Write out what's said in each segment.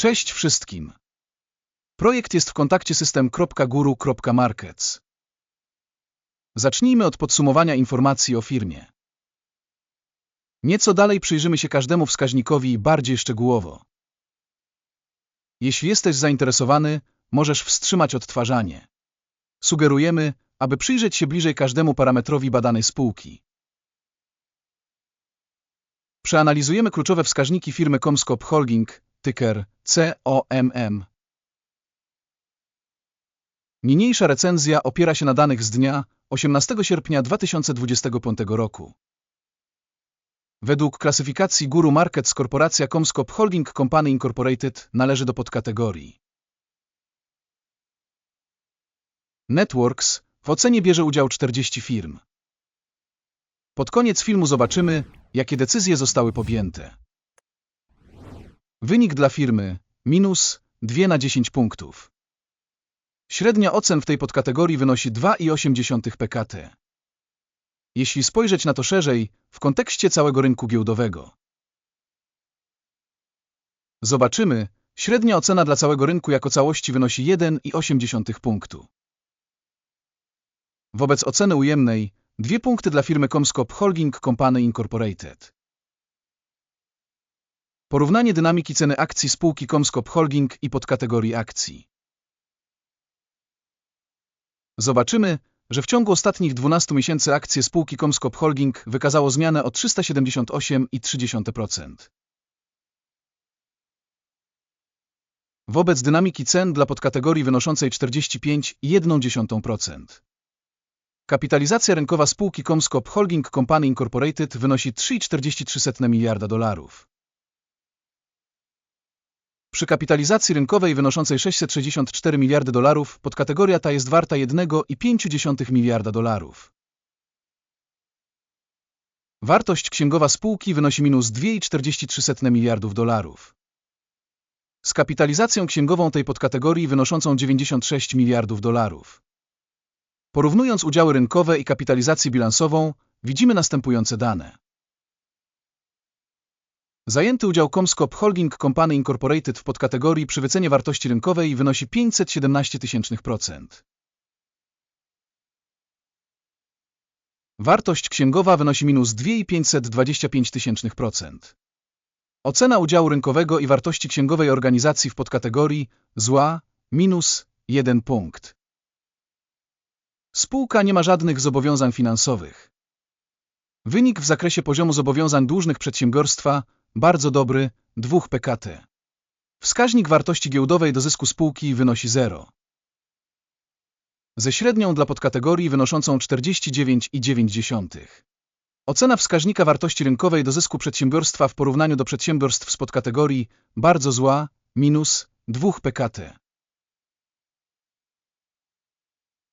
Cześć wszystkim. Projekt jest w kontakcie system.guru.markets. Zacznijmy od podsumowania informacji o firmie. Nieco dalej przyjrzymy się każdemu wskaźnikowi bardziej szczegółowo. Jeśli jesteś zainteresowany, możesz wstrzymać odtwarzanie. Sugerujemy, aby przyjrzeć się bliżej każdemu parametrowi badanej spółki. Przeanalizujemy kluczowe wskaźniki firmy Comscope Holding, tyker COMM. Niniejsza recenzja opiera się na danych z dnia 18 sierpnia 2025 roku. Według klasyfikacji Guru Markets korporacja Comscope Holding Company Incorporated należy do podkategorii Networks w ocenie bierze udział 40 firm. Pod koniec filmu zobaczymy, jakie decyzje zostały podjęte. Wynik dla firmy minus 2 na 10 punktów. Średnia ocen w tej podkategorii wynosi 2,8 PKT. Jeśli spojrzeć na to szerzej, w kontekście całego rynku giełdowego. Zobaczymy, średnia ocena dla całego rynku jako całości wynosi 1,8 punktu. Wobec oceny ujemnej, dwie punkty dla firmy Comscope Holding Company Incorporated. Porównanie dynamiki ceny akcji spółki Comscope Holding i podkategorii akcji. Zobaczymy, że w ciągu ostatnich 12 miesięcy akcje spółki Comscope Holding wykazało zmianę o 378,3%. Wobec dynamiki cen dla podkategorii wynoszącej 45,1%. Kapitalizacja rynkowa spółki Comscope Holding Company Incorporated wynosi 3,43 miliarda dolarów. Przy kapitalizacji rynkowej wynoszącej 664 miliardy dolarów podkategoria ta jest warta 1,5 miliarda dolarów. Wartość księgowa spółki wynosi minus 2,43 miliardów dolarów. Z kapitalizacją księgową tej podkategorii wynoszącą 96 miliardów dolarów. Porównując udziały rynkowe i kapitalizację bilansową, widzimy następujące dane. Zajęty udział Comscope Holding Company Incorporated w podkategorii przy wycenie wartości rynkowej wynosi 517 000%. Wartość księgowa wynosi minus 2,525 000%. Ocena udziału rynkowego i wartości księgowej organizacji w podkategorii zła minus 1 punkt. Spółka nie ma żadnych zobowiązań finansowych. Wynik w zakresie poziomu zobowiązań dłużnych przedsiębiorstwa bardzo dobry 2 PKT. Wskaźnik wartości giełdowej do zysku spółki wynosi 0. Ze średnią dla podkategorii wynoszącą 49,9. Ocena wskaźnika wartości rynkowej do zysku przedsiębiorstwa w porównaniu do przedsiębiorstw z podkategorii bardzo zła minus 2 PKT.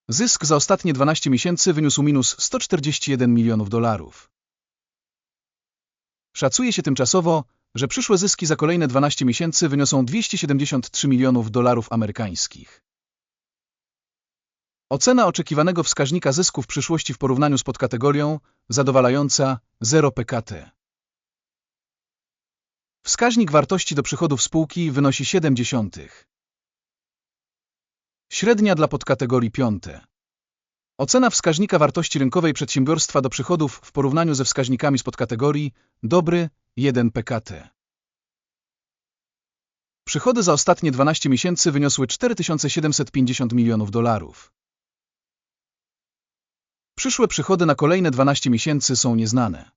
Zysk za ostatnie 12 miesięcy wyniósł minus 141 milionów dolarów. Szacuje się tymczasowo, że przyszłe zyski za kolejne 12 miesięcy wyniosą 273 milionów dolarów amerykańskich. Ocena oczekiwanego wskaźnika zysku w przyszłości w porównaniu z podkategorią zadowalająca 0 PKT. Wskaźnik wartości do przychodów spółki wynosi 70. Średnia dla podkategorii 5. Ocena wskaźnika wartości rynkowej przedsiębiorstwa do przychodów w porównaniu ze wskaźnikami z podkategorii dobry 1 PKT. Przychody za ostatnie 12 miesięcy wyniosły 4750 milionów dolarów. Przyszłe przychody na kolejne 12 miesięcy są nieznane.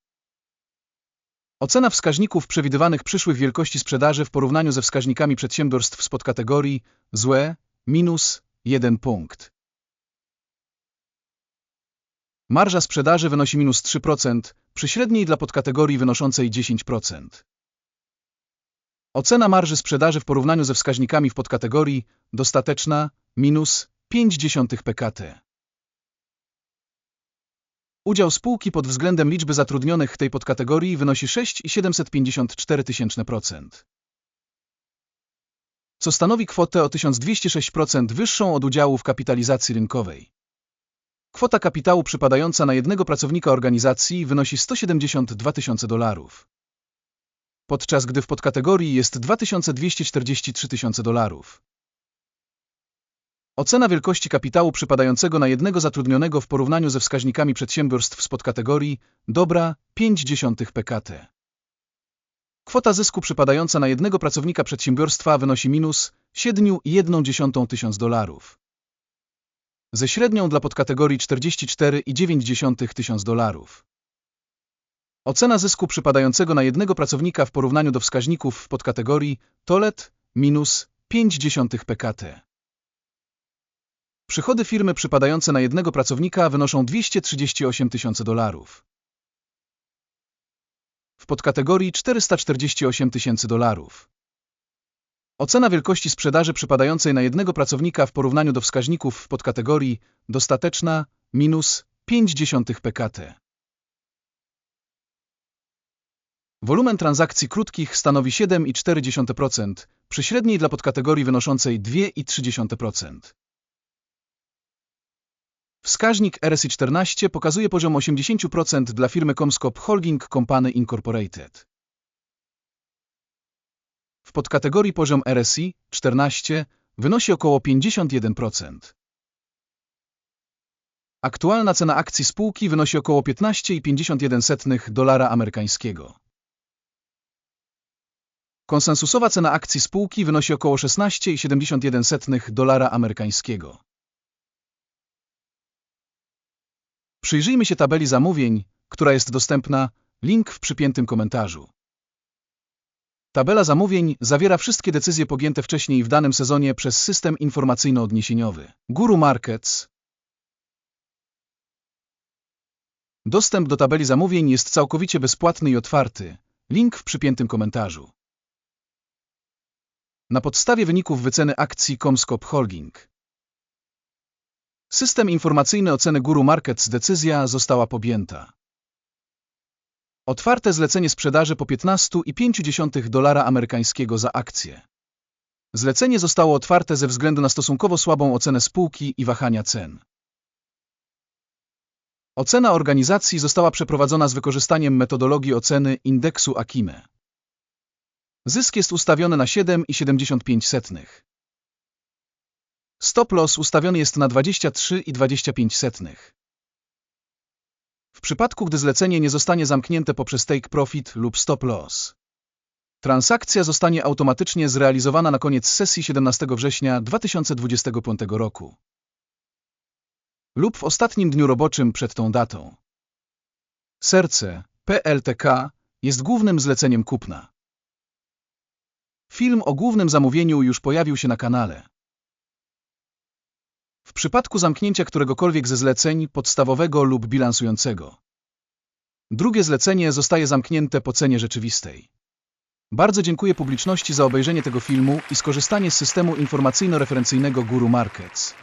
Ocena wskaźników przewidywanych przyszłych wielkości sprzedaży w porównaniu ze wskaźnikami przedsiębiorstw z podkategorii złe minus 1 punkt. Marża sprzedaży wynosi minus 3%, przy średniej dla podkategorii wynoszącej 10%. Ocena marży sprzedaży w porównaniu ze wskaźnikami w podkategorii dostateczna minus 0,5 PKT. Udział spółki pod względem liczby zatrudnionych w tej podkategorii wynosi 6,754 tysięczne%, co stanowi kwotę o 1206% wyższą od udziału w kapitalizacji rynkowej. Kwota kapitału przypadająca na jednego pracownika organizacji wynosi 172 tysiące dolarów. podczas gdy w podkategorii jest 2243 tysiące dolarów. Ocena wielkości kapitału przypadającego na jednego zatrudnionego w porównaniu ze wskaźnikami przedsiębiorstw z podkategorii dobra 0,5 PKT. Kwota zysku przypadająca na jednego pracownika przedsiębiorstwa wynosi minus 7,1 tysiąc dolarów. Ze średnią dla podkategorii 44,9 tysiąc dolarów. Ocena zysku przypadającego na jednego pracownika w porównaniu do wskaźników w podkategorii TOLET minus 0,5 PKT. Przychody firmy przypadające na jednego pracownika wynoszą 238 tysiące dolarów. W podkategorii 448 tysięcy dolarów. Ocena wielkości sprzedaży przypadającej na jednego pracownika w porównaniu do wskaźników w podkategorii dostateczna minus 0,5 PKT. Wolumen transakcji krótkich stanowi 7,4%, przy średniej dla podkategorii wynoszącej 2,3%. Wskaźnik RSI 14 pokazuje poziom 80% dla firmy Comscope Holding Company Incorporated. W podkategorii poziom RSI 14 wynosi około 51%. Aktualna cena akcji spółki wynosi około 15,51 dolara amerykańskiego. Konsensusowa cena akcji spółki wynosi około 16,71 dolara amerykańskiego. Przyjrzyjmy się tabeli zamówień, która jest dostępna, link w przypiętym komentarzu. Tabela zamówień zawiera wszystkie decyzje podjęte wcześniej w danym sezonie przez system informacyjno-odniesieniowy Guru Markets. Dostęp do tabeli zamówień jest całkowicie bezpłatny i otwarty. Link w przypiętym komentarzu. Na podstawie wyników wyceny akcji Comscope Holding. System informacyjny oceny Guru Markets decyzja została podjęta. Otwarte zlecenie sprzedaży po 15,5 dolara amerykańskiego za akcję. Zlecenie zostało otwarte ze względu na stosunkowo słabą ocenę spółki i wahania cen. Ocena organizacji została przeprowadzona z wykorzystaniem metodologii oceny indeksu Akime. Zysk jest ustawiony na 7,75. Stop loss ustawiony jest na 23,25. W przypadku, gdy zlecenie nie zostanie zamknięte poprzez take profit lub stop loss. Transakcja zostanie automatycznie zrealizowana na koniec sesji 17 września 2025 roku lub w ostatnim dniu roboczym przed tą datą. Serce PLTK jest głównym zleceniem kupna. Film o głównym zamówieniu już pojawił się na kanale. W przypadku zamknięcia któregokolwiek ze zleceń podstawowego lub bilansującego. Drugie zlecenie zostaje zamknięte po cenie rzeczywistej. Bardzo dziękuję publiczności za obejrzenie tego filmu i skorzystanie z systemu informacyjno-referencyjnego Guru Markets.